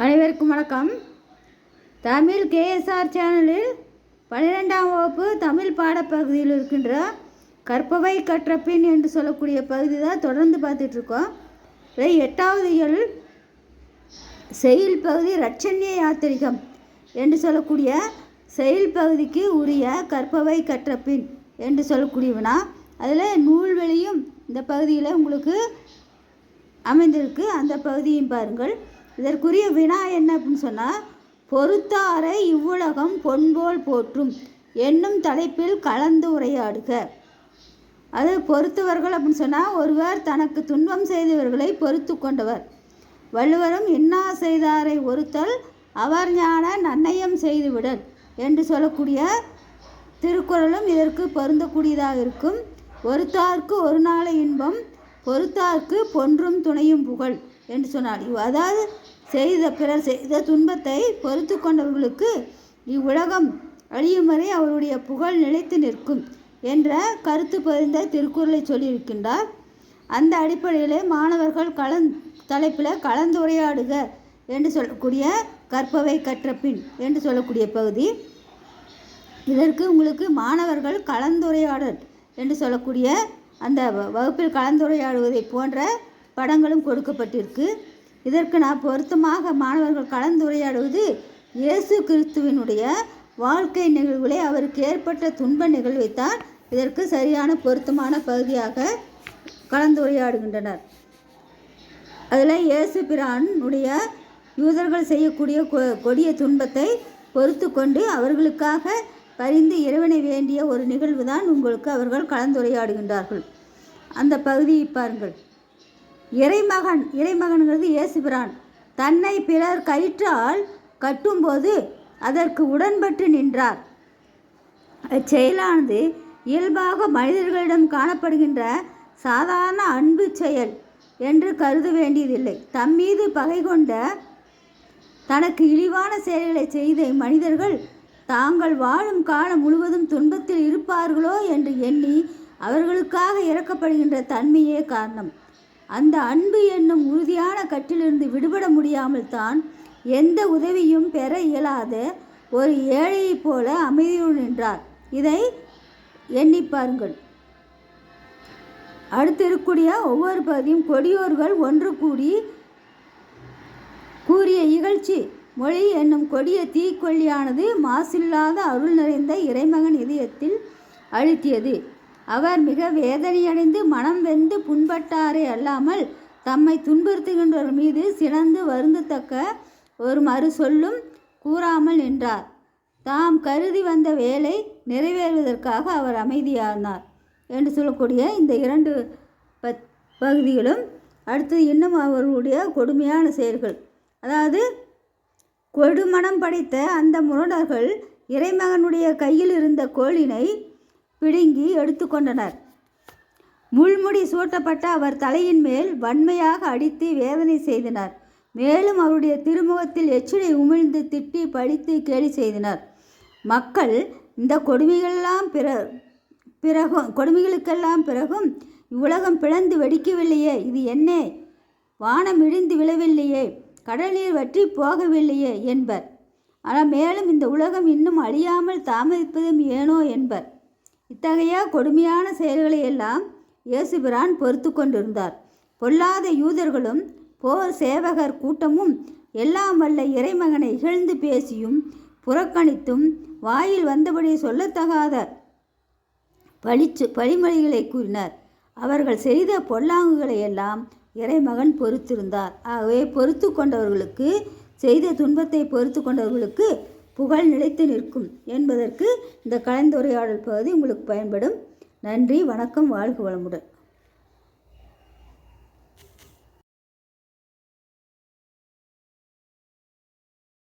அனைவருக்கும் வணக்கம். தமிழ் கேஎஸ்ஆர் சேனலில் பன்னிரெண்டாம் வகுப்பு தமிழ் பாடப்பகுதியில் இருக்கின்ற கற்பவை கற்றப்பின் என்று சொல்லக்கூடிய பகுதி தான் தொடர்ந்து பார்த்துட்ருக்கோம் இதை எட்டாவது இயல் செயல் பகுதி ரட்சண்ய யாத்திரிகம் என்று சொல்லக்கூடிய செயல் பகுதிக்கு உரிய கற்பவை கற்றப்பின் என்று சொல்லக்கூடியவனா. அதில் நூல்வெளியும் இந்த பகுதியில் உங்களுக்கு அமைந்திருக்கு. அந்த பகுதியும் பாருங்கள். இதற்குரிய வினா என்ன அப்படின்னு சொன்னால் பொறுத்தாரை இவ்வுலகம் பொன்போல் போற்றும் என்னும் தலைப்பில் கலந்து உரையாடுக. அது பொறுத்தவர்கள் அப்படின்னு சொன்னால் ஒருவர் தனக்கு துன்பம் செய்தவர்களை பொறுத்து கொண்டவர். வள்ளுவரும் இன்னா செய்தாரை ஒருத்தல் அவர் ஞான நன்னயம் செய்துவிடல் என்று சொல்லக்கூடிய திருக்குறளும் இதற்கு பொருந்தக்கூடியதாக இருக்கும். ஒருத்தார்க்கு ஒரு நாளை இன்பம் பொறுத்தார்க்கு பொன்றும் துணையும் புகழ் என்று சொன்னார் இவ் அதாவது செய்த பிறர் செய்த துன்பத்தை பொறுத்து கொண்டவர்களுக்கு இவ்வுலகம் அழியும் வரை அவருடைய புகழ் நிலைத்து நிற்கும் என்ற கருத்து பதிந்த திருக்குறளை சொல்லியிருக்கின்றார். அந்த அடிப்படையிலே மாணவர்கள் கலந் தலைப்பில் கலந்துரையாடுக என்று சொல்லக்கூடிய கற்பவை கற்ற பின் என்று சொல்லக்கூடிய பகுதி. இதற்கு உங்களுக்கு மாணவர்கள் கலந்துரையாடல் என்று சொல்லக்கூடிய அந்த வ- வகுப்பில் கலந்துரையாடுவதை போன்ற படங்களும் கொடுக்கப்பட்டிருக்கு. இதற்கு நான் பொருத்தமாக மாணவர்கள் கலந்துரையாடுவது இயேசு கிறிஸ்துவினுடைய வாழ்க்கை நிகழ்வுகளை. அவருக்கு ஏற்பட்ட துன்ப நிகழ்வைத்தான் இதற்கு சரியான பொருத்தமான பகுதியாக கலந்துரையாடுகின்றனர். அதில் இயேசு பிரானுடைய யூதர்கள் செய்யக்கூடிய கொ- கொடிய துன்பத்தை பொறுத்து கொண்டு அவர்களுக்காக பரிந்து இறைவனை வேண்டிய ஒரு நிகழ்வு தான் உங்களுக்கு அவர்கள் கலந்துரையாடுகின்றார்கள். அந்த பகுதியை பாருங்கள். இறைமகன் இறைமகன்கிறது இயேசுபிரான். தன்னை பிறர் கயிற்றால் கட்டும்போது அதற்கு உடன்பட்டு நின்றார். அச்செயலானது இயல்பாக மனிதர்களிடம் காணப்படுகின்ற சாதாரண அன்பு செயல் என்று கருத வேண்டியதில்லை. தம்மீது பகை கொண்ட தனக்கு இழிவான செயல்களை செய்த மனிதர்கள் தாங்கள் வாழும் காலம் முழுவதும் துன்பத்தில் இருப்பார்களோ என்று எண்ணி அவர்களுக்காக இறக்கப்படுகின்ற தன்மையே காரணம். அந்த அன்பு என்னும் உறுதியான கட்டிலிருந்து விடுபட முடியாமல் தான் எந்த உதவியும் பெற இயலாத ஒரு ஏழையைப் போல அமைதியுடன் நின்றார். இதை எண்ணி பாருங்கள். அடுத்து இருக்கக்கூடிய ஒவ்வொரு பகுதியும் கொடியோர்கள் ஒன்று கூடி கூறிய இகழ்ச்சி. மொழி என்னும் கொடிய தீக்கொல்லியானது மாசில்லாத அருள் நிறைந்த இறைமகன் இதயத்தில் அழுத்தியது. அவர் மிக வேதனையடைந்து மனம் வெந்து புண்பட்டாரே அல்லாமல் தம்மை துன்புறுத்துகின்றவர் மீது சினந்து வருந்தத்தக்க ஒரு மறு சொல்லும் கூறாமல் நின்றார். தாம் கருதி வந்த வேலை நிறைவேறுவதற்காக அவர் அமைதியானார் என்று சொல்லக்கூடிய இந்த இரண்டு பத் பகுதிகளும் அடுத்து இன்னும் அவர்களுடைய கொடுமையான செயல்கள். அதாவது கொடுமணம் படைத்த அந்த முரடர்கள் இறைமகனுடைய கையில் இருந்த கோழினை பிடுங்கி எடுத்துக்கொண்டனர். முள்முடி சூட்டப்பட்ட அவர் தலையின் மேல் வன்மையாக அடித்து வேதனை செய்தனர். மேலும் அவருடைய திருமுகத்தில் எச்சிலை உமிழ்ந்து திட்டி பழித்து கேலி செய்தனர். மக்கள் இந்த கொடுமைகளெல்லாம் பிற பிறகும் கொடுமைகளுக்கெல்லாம் பிறகும் இவ்வுலகம் பிளந்து வெடிக்கவில்லையே இது என்ன? வானம் இடிந்து விழவில்லையே கடல் நீர் வற்றி போகவில்லையே என்பர். ஆனால் மேலும் இந்த உலகம் இன்னும் அழியாமல் தாமதிப்பதும் ஏனோ என்பர். இத்தகைய கொடுமையான செயல்களை எல்லாம் இயேசுபிரான் பொறுத்து கொண்டிருந்தார். பொல்லாத யூதர்களும் போர் சேவகர் கூட்டமும் எல்லாம் வல்ல இறைமகனை இகழ்ந்து பேசியும் புறக்கணித்தும் வாயில் வந்தபடி சொல்லத்தகாத பழிச்சு பழிமொழிகளை கூறினர். அவர்கள் செய்த பொல்லாங்குகளை எல்லாம் இறைமகன் பொறுத்திருந்தார். ஆகவே பொறுத்து கொண்டவர்களுக்கு செய்த துன்பத்தை பொறுத்து கொண்டவர்களுக்கு புகழ் நிலைத்து நிற்கும் என்பதற்கு இந்த கலந்துரையாடல் பகுதி உங்களுக்கு பயன்படும். நன்றி வணக்கம் வாழ்க வளமுடன்.